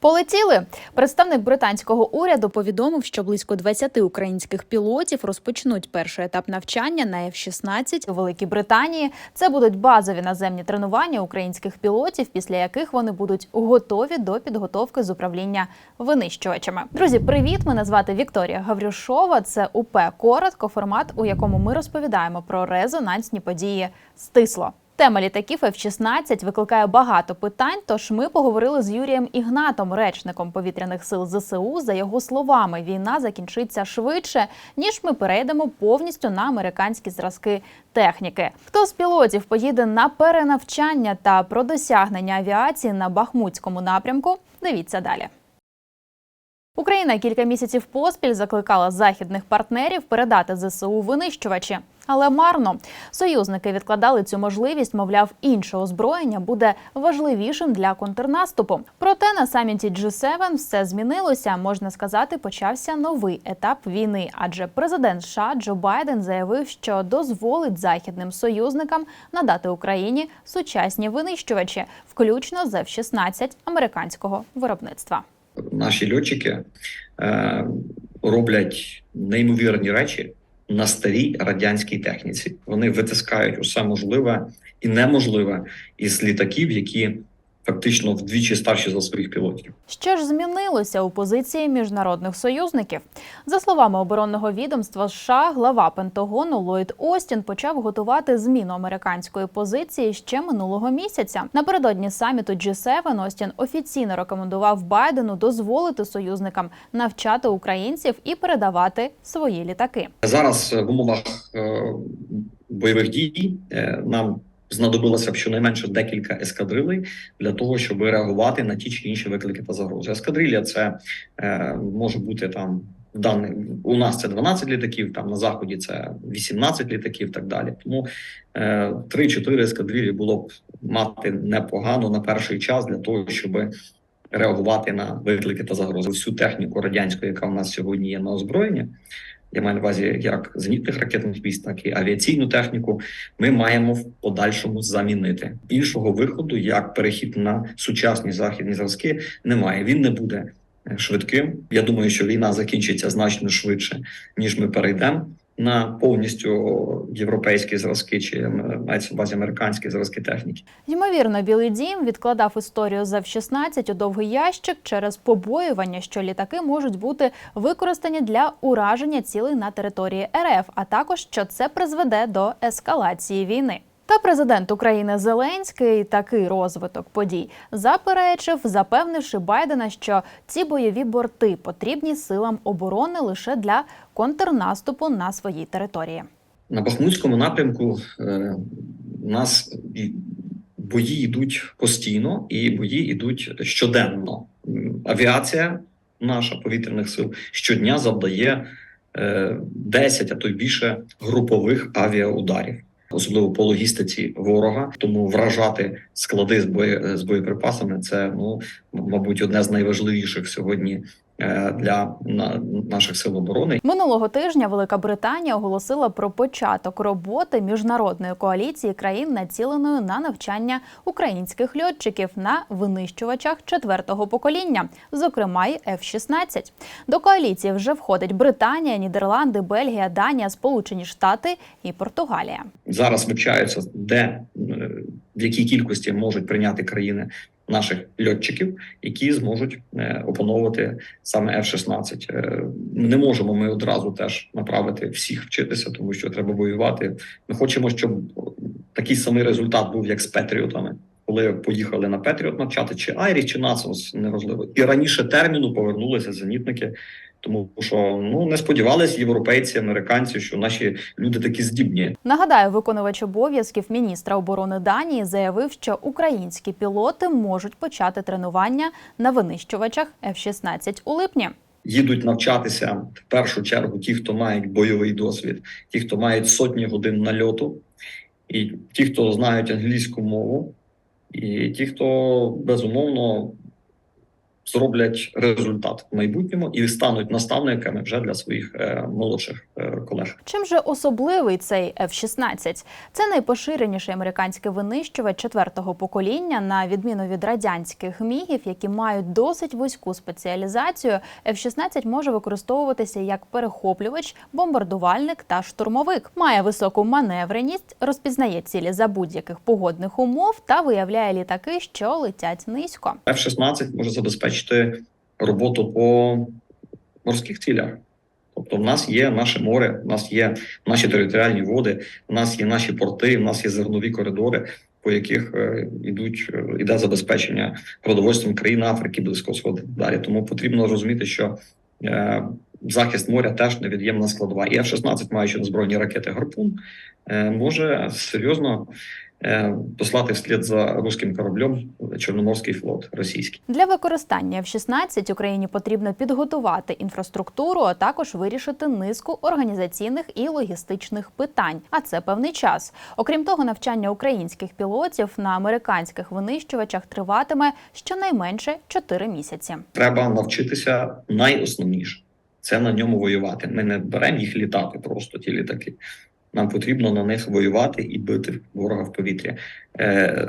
Полетіли. Представник британського уряду повідомив, що близько 20 українських пілотів розпочнуть перший етап навчання на F-16 у Великій Британії. Це будуть базові наземні тренування українських пілотів, після яких вони будуть готові до підготовки з управління винищувачами. Друзі, привіт! Мене звати Вікторія Гаврюшова. Це УП коротко, формат, у якому ми розповідаємо про резонансні події стисло. Тема літаків F-16 викликає багато питань. Тож ми поговорили з Юрієм Ігнатом, речником повітряних сил ЗСУ. За його словами, війна закінчиться швидше, ніж ми перейдемо повністю на американські зразки техніки. Хто з пілотів поїде на перенавчання та про досягнення авіації на Бахмутському напрямку? Дивіться далі. Україна кілька місяців поспіль закликала західних партнерів передати ЗСУ винищувачі. Але марно союзники відкладали цю можливість, мовляв, інше озброєння буде важливішим для контрнаступу. Проте на саміті G7 все змінилося. Можна сказати, почався новий етап війни. Адже президент США Джо Байден заявив, що дозволить західним союзникам надати Україні сучасні винищувачі, включно з F-16 американського виробництва. Наші льотчики е, роблять неймовірні речі на старій радянській техніці. Вони витискають усе можливе і неможливе із літаків, які фактично вдвічі старші за своїх пілотів. Що ж змінилося у позиції міжнародних союзників? За словами оборонного відомства США, глава Пентагону Ллойд Остін почав готувати зміну американської позиції ще минулого місяця. Напередодні саміту G7 Остін офіційно рекомендував Байдену дозволити союзникам навчати українців і передавати свої літаки. Зараз в умовах е, бойових дій е, нам знадобилося б щонайменше декілька ескадрилей для того, щоб реагувати на ті чи інші виклики та загрози. Ескадрилля це е, може бути там. Даний у нас це 12 літаків, там на заході це 18 літаків, так далі. Тому е, 3-4 ескадрилі було б мати непогано на перший час для того, щоб реагувати на виклики та загрози. Всю техніку радянську, яка у нас сьогодні є на озброєнні, я маю на увазі як зенітних ракетних військ, так і авіаційну техніку. Ми маємо в подальшому замінити іншого виходу, як перехід на сучасні західні зразки, немає. Він не буде е, швидким. Я думаю, що війна закінчиться значно швидше, ніж ми перейдемо на повністю європейські зразки, чи е, мається в базі американські зразки техніки. Ймовірно, Білий Дім відкладав історію за F-16 у довгий ящик через побоювання, що літаки можуть бути використані для ураження цілей на території РФ, а також що це призведе до ескалації війни. Та президент України Зеленський такий розвиток подій заперечив, запевнивши Байдена, що ці бойові борти потрібні силам оборони лише для контрнаступу на своїй території. На Бахмутському напрямку е, у нас бої йдуть постійно, і бої йдуть щоденно. Авіація наша повітряних сил щодня завдає е, 10, а то й більше групових авіаударів. Особливо по логістиці ворога, тому вражати склади з бої з боєприпасами це ну мабуть одне з найважливіших сьогодні е, для на, наших сил оборони. Минулого тижня Велика Британія оголосила про початок роботи міжнародної коаліції країн, націленої на навчання українських льотчиків на винищувачах четвертого покоління, зокрема й F-16. До коаліції вже входить Британія, Нідерланди, Бельгія, Данія, Сполучені Штати і Португалія. Зараз вивчаються, де е, в якій кількості можуть прийняти країни наших льотчиків, які зможуть е, опановувати саме F-16. Е, Не можемо ми одразу теж направити всіх вчитися, тому що треба воювати. Ми хочемо, щоб такий самий результат був як з Петріотами. Коли поїхали на Петріот навчати, чи Айрі, чи Насос, неважливо. І раніше терміну повернулися зенітники, тому що ну не сподівалися європейці, американці, що наші люди такі здібні. Нагадаю, виконувач обов'язків міністра оборони Данії заявив, що українські пілоти можуть почати тренування на винищувачах F-16 у липні. їдуть навчатися в першу чергу ті, хто мають бойовий досвід, ті, хто мають сотні годин нальоту, і ті, хто знають англійську мову, і ті, хто безумовно зроблять результат в майбутньому і стануть наставниками вже для своїх е, молодших е, колег. Чим же особливий цей F-16? Це найпоширеніший американський винищувач четвертого покоління, на відміну від радянських мігів, які мають досить вузьку спеціалізацію. F-16 може використовуватися як перехоплювач, бомбардувальник та штурмовик. Має високу маневреність, розпізнає цілі за будь-яких погодних умов та виявляє літаки, що летять низько. F-16 може забезпечити роботу по морських цілях. Тобто, в нас є наше море, в нас є наші територіальні води, в нас є наші порти, в нас є зернові коридори, по яких е, ідуть е, іде забезпечення продовольством країн Африки, Близького Сходу. Далі тому потрібно розуміти, що е, захист моря теж невід'ємна складова. І F-16, маючи на збройні ракети гарпун, е, може серйозно е, послати вслід за руським кораблем Чорноморський флот російський. Для використання F-16 Україні потрібно підготувати інфраструктуру, а також вирішити низку організаційних і логістичних питань. А це певний час. Окрім того, навчання українських пілотів на американських винищувачах триватиме щонайменше 4 місяці. Треба навчитися найосновніше це на ньому воювати. Ми не беремо їх літати, просто ті літаки. Нам потрібно на них воювати і бити ворога в повітря. Е,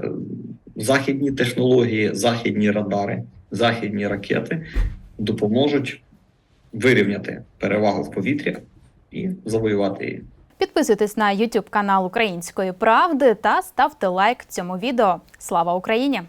західні технології, західні радари, західні ракети допоможуть вирівняти перевагу в повітря і завоювати її. Підписуйтесь на YouTube канал Української правди та ставте лайк цьому відео. Слава Україні!